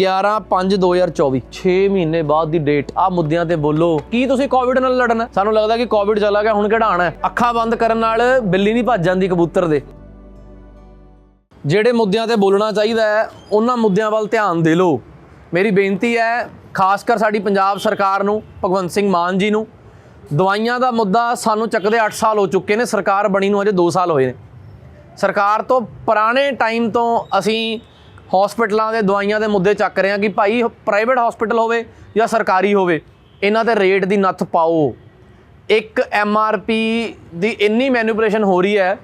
11/5/2024 6 ਮਹੀਨੇ ਬਾਅਦ ਦੀ ਡੇਟ ਆ ਮੁੱਦਿਆਂ ਤੇ ਬੋਲੋ। ਕੀ ਤੁਸੀਂ ਕੋਵਿਡ ਨਾਲ ਲੜਨਾ? ਸਾਨੂੰ ਲੱਗਦਾ ਕਿ ਕੋਵਿਡ ਚਲਾ ਗਿਆ, ਹੁਣ ਕਿਹੜਾ ਆਣਾ ਅੱਖਾਂ ਬੰਦ ਕਰਨ ਨਾਲ ਬਿੱਲੀ ਨਹੀਂ ਭੱਜ ਜਾਂਦੀ ਕਬੂਤਰ ਦੇ। ਜਿਹੜੇ ਮੁੱਦਿਆਂ ਤੇ ਬੋਲਣਾ ਚਾਹੀਦਾ ਹੈ, ਉਹਨਾਂ ਮੁੱਦਿਆਂ ਵੱਲ ਧਿਆਨ ਦੇ ਲਓ। ਮੇਰੀ ਬੇਨਤੀ ਹੈ, ਖਾਸ ਕਰ ਸਾਡੀ ਪੰਜਾਬ ਸਰਕਾਰ ਨੂੰ, ਭਗਵੰਤ ਸਿੰਘ ਮਾਨ ਜੀ ਨੂੰ, ਦਵਾਈਆਂ ਦਾ ਮੁੱਦਾ ਸਾਨੂੰ ਚੱਕਦੇ 8 ਸਾਲ ਹੋ ਚੁੱਕੇ ਨੇ, ਸਰਕਾਰ ਬਣੀ ਨੂੰ ਅਜੇ 2 ਸਾਲ ਹੋਏ ਨੇ। ਸਰਕਾਰ ਤੋਂ ਪੁਰਾਣੇ ਟਾਈਮ ਤੋਂ ਅਸੀਂ ਹਸਪੀਟਲਾਂ ਦੇ ਦਵਾਈਆਂ ਦੇ ਮੁੱਦੇ ਚੱਕ ਰਹੇ ਹਾਂ ਕਿ ਭਾਈ ਪ੍ਰਾਈਵੇਟ ਹਸਪੀਟਲ ਹੋਵੇ ਜਾਂ ਸਰਕਾਰੀ ਹੋਵੇ, ਇਹਨਾਂ ਦੇ ਰੇਟ ਦੀ ਨੱਥ ਪਾਓ। ਇੱਕ ਐੱਮ ਆਰ ਪੀ ਦੀ ਇੰਨੀ ਮੈਨੂਪੂਲੇਸ਼ਨ ਹੋ ਰਹੀ ਹੈ,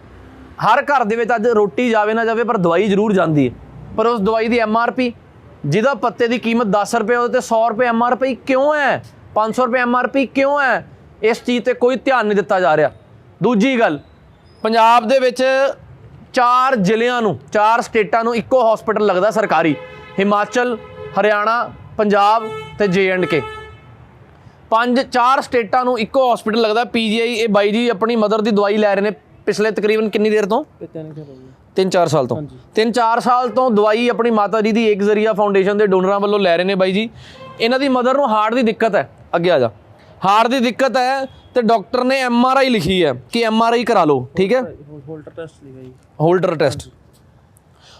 ਹਰ ਘਰ ਦੇ ਵਿੱਚ ਅੱਜ ਰੋਟੀ ਜਾਵੇ ਨਾ ਜਾਵੇ, ਪਰ ਦਵਾਈ ਜ਼ਰੂਰ ਜਾਂਦੀ ਹੈ। ਪਰ ਉਸ ਦਵਾਈ ਦੀ ਐੱਮ ਆਰ ਪੀ ਜਿਹਦਾ ਪੱਤੇ ਦੀ ਕੀਮਤ 10 ਰੁਪਏ, ਉਹਦੇ ਤੇ 100 ਰੁਪਏ ਐੱਮ ਆਰ ਪੀ ਕਿਉਂ ਹੈ? 500 ਰੁਪਏ ਐੱਮ ਆਰ ਪੀ ਕਿਉਂ ਹੈ? ਇਸ ਚੀਜ਼ ਤੇ ਕੋਈ ਧਿਆਨ ਨਹੀਂ ਦਿੱਤਾ ਜਾ ਰਿਹਾ। ਦੂਜੀ ਗੱਲ, ਪੰਜਾਬ ਦੇ ਵਿੱਚ ਚਾਰ ਜ਼ਿਲ੍ਹਿਆਂ ਨੂੰ ਚਾਰ ਸਟੇਟਾਂ ਨੂੰ ਇੱਕੋ ਹਸਪੀਟਲ ਲੱਗਦਾ ਸਰਕਾਰੀ ਹਿਮਾਚਲ ਹਰਿਆਣਾ ਪੰਜਾਬ ਤੇ ਕੇ ਪੰਜ ਚਾਰ ਸਟੇਟਾਂ ਨੂੰ ਇੱਕੋ ਹਸਪੀਟਲ ਲੱਗਦਾ ਪੀਜੀਆਈ ਇਹ ਬਾਈ ਜੀ ਆਪਣੀ ਮਦਰ ਦੀ ਦਵਾਈ ਲੈ ਰਹੇ ਨੇ ਪਿਛਲੇ ਤਕਰੀਬਨ ਕਿੰਨੀ ਦੇਰ ਤੋਂ? ਤਿੰਨ ਚਾਰ ਸਾਲ ਤੋਂ। ਤਿੰਨ ਚਾਰ ਸਾਲ ਤੋਂ ਦਵਾਈ ਆਪਣੀ ਮਾਤਾ ਜੀ ਦੀ ਏਕ ਜ਼ਰੀਆ ਫਾਊਂਡੇਸ਼ਨ ਦੇ ਡੋਨਰਾਂ ਵੱਲੋਂ ਲੈ ਰਹੇ ਨੇ ਬਾਈ ਜੀ। ਇਹਨਾਂ ਦੀ ਮਦਰ ਨੂੰ ਹਾਰਟ ਦੀ ਦਿੱਕਤ ਹੈ। ਅੱਗੇ ਆ ਜਾ। ਹਾਰਟ ਦੀ ਦਿੱਕਤ ਹੈ ਤੇ ਡਾਕਟਰ ਨੇ ਐਮ ਆਰ ਆਈ ਲਿਖੀ ਹੈ ਕਿ ਐਮ ਆਰ ਆਈ ਕਰਾ ਲਓ ਠੀਕ ਹੈ? ਹੋਲਡਰ ਟੈਸਟ ਲਿਖਿਆ ਜੀ। Holter test.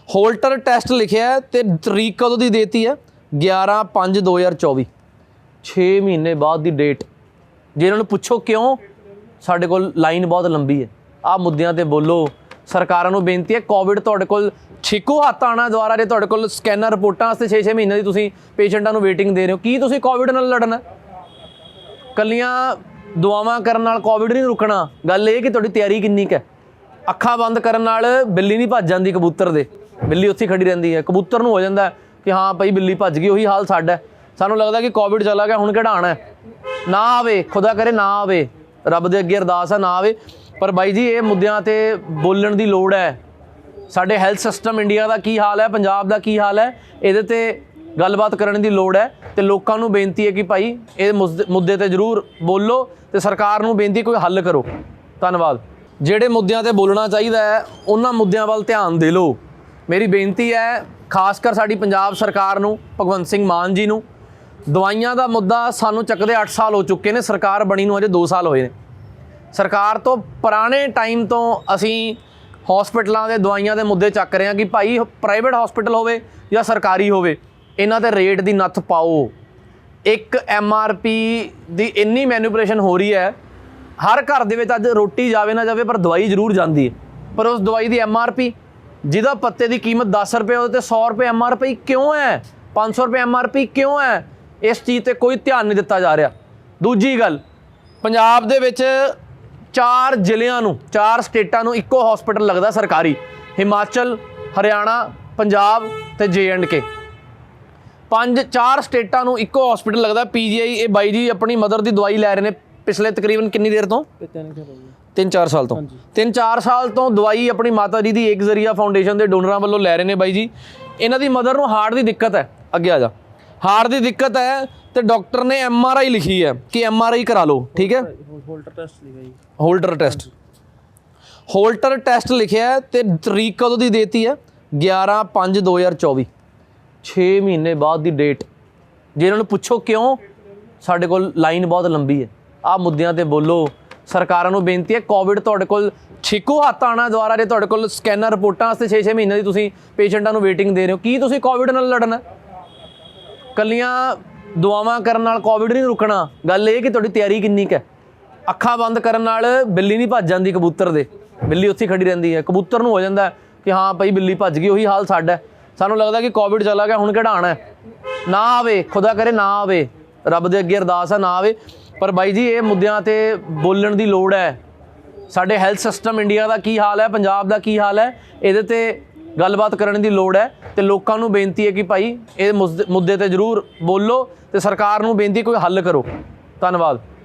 ਹੋਲਟਰ ਟੈਸਟ ਲਿਖਿਆ ਤੇ ਤਰੀਕ ਕਦੋਂ ਦੀ ਦੇਤੀ ਹੈ? 11 5 2024 6 ਮਹੀਨੇ ਬਾਅਦ ਦੀ ਡੇਟ। ਜੇ ਇਹਨਾਂ ਨੂੰ ਪੁੱਛੋ ਕਿਉਂ ਸਾਡੇ ਕੋਲ ਲਾਈਨ ਬਹੁਤ ਲੰਬੀ ਹੈ। ਆ ਮੁੱਦਿਆਂ ਤੇ ਬੋਲੋ। ਸਰਕਾਰਾਂ ਨੂੰ ਬੇਨਤੀ ਹੈ ਕੋਵਿਡ ਤੁਹਾਡੇ ਕੋਲ ਛਿੱਕੂ ਹੱਥ ਆਣਾ ਦੁਆਰਾ ਜੇ ਤੁਹਾਡੇ ਕੋਲ ਸਕੈਨਰ ਰਿਪੋਰਟਾਂ ਵਾਸਤੇ 6-6 ਮਹੀਨੇ ਦੀ ਤੁਸੀਂ ਪੇਸ਼ੈਂਟਾਂ ਨੂੰ ਵੇਟਿੰਗ ਦੇ ਰਹੇ ਹੋ ਕੀ ਤੁਸੀਂ ਕੋਵਿਡ ਨਾਲ ਲੜਨਾ? ਕੱਲੀਆਂ ਦੁਆਵਾਂ ਕਰਨ ਨਾਲ ਕੋਵਿਡ ਨਹੀਂ ਰੁਕਣਾ। ਗੱਲ ਇਹ ਕਿ ਤੁਹਾਡੀ ਤਿਆਰੀ ਕਿੰਨੀ ਕੁ ਹੈ? ਅੱਖਾਂ ਬੰਦ ਕਰਨ ਨਾਲ ਬਿੱਲੀ ਨਹੀਂ ਭੱਜ ਜਾਂਦੀ ਕਬੂਤਰ ਦੇ। ਬਿੱਲੀ ਉੱਥੇ ਹੀ ਖੜੀ ਰਹਿੰਦੀ ਹੈ। ਕਬੂਤਰ ਨੂੰ ਹੋ ਜਾਂਦਾ ਕਿ ਹਾਂ ਭਾਈ ਬਿੱਲੀ ਭੱਜ ਗਈ, ਉਹੀ ਹਾਲ ਸਾਡਾ ਸਾਨੂੰ ਲੱਗਦਾ ਕਿ ਕੋਵਿਡ ਚਲਾ ਗਿਆ, ਹੁਣ ਕਿਹੜਾ ਹੈ? ਨਾ ਆਵੇ, ਖੁਦਾ ਕਰੇ ਨਾ ਆਵੇ। ਰੱਬ ਦੇ ਅੱਗੇ ਅਰਦਾਸ ਹੈ, ਨਾ ਆਵੇ। ਪਰ ਬਾਈ ਜੀ, ਇਹ ਮੁੱਦਿਆਂ ਤੇ ਬੋਲਣ ਦੀ ਲੋੜ ਹੈ। ਸਾਡੇ ਹੈਲਥ ਸਿਸਟਮ ਇੰਡੀਆ ਦਾ ਕੀ ਹਾਲ ਹੈ, ਪੰਜਾਬ ਦਾ ਕੀ ਹਾਲ ਹੈ? ਇਹਦੇ ਤੇ ਗੱਲਬਾਤ ਕਰਨ ਦੀ ਲੋੜ ਹੈ ਤੇ ਲੋਕਾਂ ਨੂੰ ਬੇਨਤੀ ਹੈ ਕਿ ਭਾਈ ਇਹ ਮੁੱਦੇ- ਤੇ ਜ਼ਰੂਰ ਬੋਲੋ ਤੇ ਸਰਕਾਰ ਨੂੰ ਬੇਨਤੀ ਕੋਈ ਹੱਲ ਕਰੋ। ਧੰਨਵਾਦ। ਜਿਹੜੇ ਮੁੱਦਿਆਂ ਤੇ ਬੋਲਣਾ ਚਾਹੀਦਾ ਹੈ, ਉਹਨਾਂ ਮੁੱਦਿਆਂ ਵੱਲ ਧਿਆਨ ਦੇ ਲਓ। ਮੇਰੀ ਬੇਨਤੀ ਹੈ, ਖਾਸ ਕਰ ਸਾਡੀ ਪੰਜਾਬ ਸਰਕਾਰ ਨੂੰ, ਭਗਵੰਤ ਸਿੰਘ ਮਾਨ ਜੀ ਨੂੰ, ਦਵਾਈਆਂ ਦਾ ਮੁੱਦਾ ਸਾਨੂੰ ਚੱਕਦੇ 8 ਸਾਲ ਹੋ ਚੁੱਕੇ ਨੇ, ਸਰਕਾਰ ਬਣੀ ਨੂੰ ਅਜੇ 2 ਸਾਲ ਹੋਏ ਨੇ। ਸਰਕਾਰ ਤੋਂ ਪੁਰਾਣੇ ਟਾਈਮ ਤੋਂ ਅਸੀਂ ਹਸਪੀਟਲਾਂ ਦੇ ਦਵਾਈਆਂ ਦੇ ਮੁੱਦੇ ਚੱਕ ਰਹੇ ਹਾਂ ਕਿ ਭਾਈ ਪ੍ਰਾਈਵੇਟ ਹਸਪੀਟਲ ਹੋਵੇ ਜਾਂ ਸਰਕਾਰੀ ਹੋਵੇ। ਇਹਨਾਂ ਦੇ ਰੇਟ ਦੀ ਨੱਥ ਪਾਓ। ਇੱਕ ਐੱਮ ਆਰ ਪੀ ਦੀ ਇੰਨੀ ਮੈਨੂਪੂਲੇਸ਼ਨ ਹੋ ਰਹੀ ਹੈ। ਹਰ ਘਰ ਦੇ ਵਿੱਚ ਅੱਜ ਰੋਟੀ ਜਾਵੇ ਨਾ ਜਾਵੇ, ਪਰ ਦਵਾਈ ਜ਼ਰੂਰ ਜਾਂਦੀ ਹੈ। ਪਰ ਉਸ ਦਵਾਈ ਦੀ ਐੱਮ ਆਰ ਪੀ ਜਿਹਦਾ ਪੱਤੇ ਦੀ ਕੀਮਤ 10 ਰੁਪਏ, ਉਹਦੇ ਤੇ 100 ਰੁਪਏ ਐੱਮ ਆਰ ਪੀ ਕਿਉਂ ਹੈ? 500 ਰੁਪਏ ਐੱਮ ਆਰ ਪੀ ਕਿਉਂ ਹੈ? ਇਸ ਚੀਜ਼ ਤੇ ਕੋਈ ਧਿਆਨ ਨਹੀਂ ਦਿੱਤਾ ਜਾ ਰਿਹਾ। ਦੂਜੀ ਗੱਲ, ਪੰਜਾਬ ਦੇ ਵਿੱਚ ਚਾਰ ਜ਼ਿਲ੍ਹਿਆਂ ਨੂੰ, ਚਾਰ ਸਟੇਟਾਂ ਨੂੰ ਇੱਕੋ ਹਸਪੀਟਲ ਲੱਗਦਾ ਸਰਕਾਰੀ। ਹਿਮਾਚਲ, ਹਰਿਆਣਾ, ਪੰਜਾਬ ਤੇ ਕੇ ਪੰਜ ਚਾਰ ਸਟੇਟਾਂ ਨੂੰ ਇੱਕੋ ਹਸਪੀਟਲ ਲੱਗਦਾ ਪੀਜੀਆਈ ਇਹ ਬਾਈ ਜੀ ਆਪਣੀ ਮਦਰ ਦੀ ਦਵਾਈ ਲੈ ਰਹੇ ਨੇ ਪਿਛਲੇ ਤਕਰੀਬਨ ਕਿੰਨੀ ਦੇਰ ਤੋਂ? ਤਿੰਨ ਚਾਰ ਸਾਲ ਤੋਂ। ਤਿੰਨ ਚਾਰ ਸਾਲ ਤੋਂ ਦਵਾਈ ਆਪਣੀ ਮਾਤਾ ਜੀ ਦੀ ਏਕ ਜ਼ਰੀਆ ਫਾਊਂਡੇਸ਼ਨ ਦੇ ਡੋਨਰਾਂ ਵੱਲੋਂ ਲੈ ਰਹੇ ਨੇ ਬਾਈ ਜੀ। ਇਹਨਾਂ ਦੀ ਮਦਰ ਨੂੰ ਹਾਰਟ ਦੀ ਦਿੱਕਤ ਹੈ। ਅੱਗੇ ਆ ਜਾ। ਹਾਰਟ ਦੀ ਦਿੱਕਤ ਹੈ ਤੇ ਡਾਕਟਰ ਨੇ ਐਮ ਆਰ ਆਈ ਲਿਖੀ ਹੈ ਕਿ ਐਮ ਆਰ ਆਈ ਕਰਾ ਲਓ ਠੀਕ ਹੈ? ਹੋਲਡਰ ਟੈਸਟ ਲਿਖਿਆ ਜੀ। ਹੋਲਟਰ ਟੈਸਟ ਹੋਲਟਰ ਟੈਸਟ ਲਿਖਿਆ ਤੇ ਤਰੀਕ ਕਦੋਂ ਦੀ ਦੇਤੀ ਹੈ? 11 5 2024 6 ਮਹੀਨੇ ਬਾਅਦ ਦੀ ਡੇਟ ਜੇ ਇਹਨਾਂ ਨੂੰ ਪੁੱਛੋ ਕਿਉਂ, ਸਾਡੇ ਕੋਲ ਲਾਈਨ ਬਹੁਤ ਲੰਬੀ ਹੈ। ਆ ਮੁੱਦਿਆਂ ਤੇ ਬੋਲੋ। ਸਰਕਾਰਾਂ ਨੂੰ ਬੇਨਤੀ ਹੈ ਕੋਵਿਡ ਤੁਹਾਡੇ ਕੋਲ ਛਿੱਕੂ ਹੱਥ ਆਣਾ ਦੁਆਰਾ ਜੇ ਤੁਹਾਡੇ ਕੋਲ ਸਕੈਨਰ ਰਿਪੋਰਟਾਂ ਵਾਸਤੇ 6-6 ਮਹੀਨੇ ਦੀ ਤੁਸੀਂ ਪੇਸ਼ੈਂਟਾਂ ਨੂੰ ਵੇਟਿੰਗ ਦੇ ਰਹੇ ਹੋ। ਕੀ ਤੁਸੀਂ ਕੋਵਿਡ ਨਾਲ ਲੜਨਾ? ਹੈ? ਕੱਲੀਆਂ ਦੁਆਵਾਂ ਕਰਨ ਨਾਲ ਕੋਵਿਡ ਨਹੀਂ ਰੁਕਣਾ। ਗੱਲ ਇਹ ਕਿ ਤੁਹਾਡੀ ਤਿਆਰੀ ਕਿੰਨੀ ਕੁ ਹੈ। ਅੱਖਾਂ ਬੰਦ ਕਰਨ ਨਾਲ ਬਿੱਲੀ ਨਹੀਂ ਭੱਜ ਜਾਂਦੀ ਕਬੂਤਰ ਦੇ। ਬਿੱਲੀ ਉੱਥੇ ਹੀ ਖੜੀ ਰਹਿੰਦੀ ਹੈ। ਕਬੂਤਰ ਨੂੰ ਹੋ ਜਾਂਦਾ ਕਿ ਹਾਂ, ਭਾਈ ਬਿੱਲੀ ਭੱਜ ਗਈ, ਉਹੀ ਹਾਲ ਸਾਡਾ ਸਾਨੂੰ ਲੱਗਦਾ ਕਿ ਕੋਵਿਡ ਚਲਾ ਗਿਆ, ਹੁਣ ਕਿਹੜਾ ਨਾ ਆਵੇ, ਖੁਦਾ ਕਰੇ ਨਾ ਆਵੇ। ਰੱਬ ਦੇ ਅੱਗੇ ਅਰਦਾਸ ਹੈ ਨਾ ਆਵੇ। ਪਰ ਬਾਈ ਜੀ, ਇਹ ਮੁੱਦਿਆਂ ਤੇ ਬੋਲਣ ਦੀ ਲੋੜ ਹੈ। ਸਾਡੇ ਹੈਲਥ ਸਿਸਟਮ ਇੰਡੀਆ ਦਾ ਕੀ ਹਾਲ ਹੈ, ਪੰਜਾਬ ਦਾ ਕੀ ਹਾਲ ਹੈ, ਇਹਦੇ ਤੇ ਗੱਲਬਾਤ ਕਰਨ ਦੀ ਲੋੜ ਹੈ। ਤੇ ਲੋਕਾਂ ਨੂੰ ਬੇਨਤੀ ਹੈ ਕਿ ਭਾਈ, ਇਹ ਮੁੱਦੇ ਮੁੱਦੇ ਤੇ ਜ਼ਰੂਰ ਬੋਲੋ ਤੇ ਸਰਕਾਰ ਨੂੰ ਬੇਨਤੀ ਕੋਈ ਹੱਲ ਕਰੋ। ਧੰਨਵਾਦ।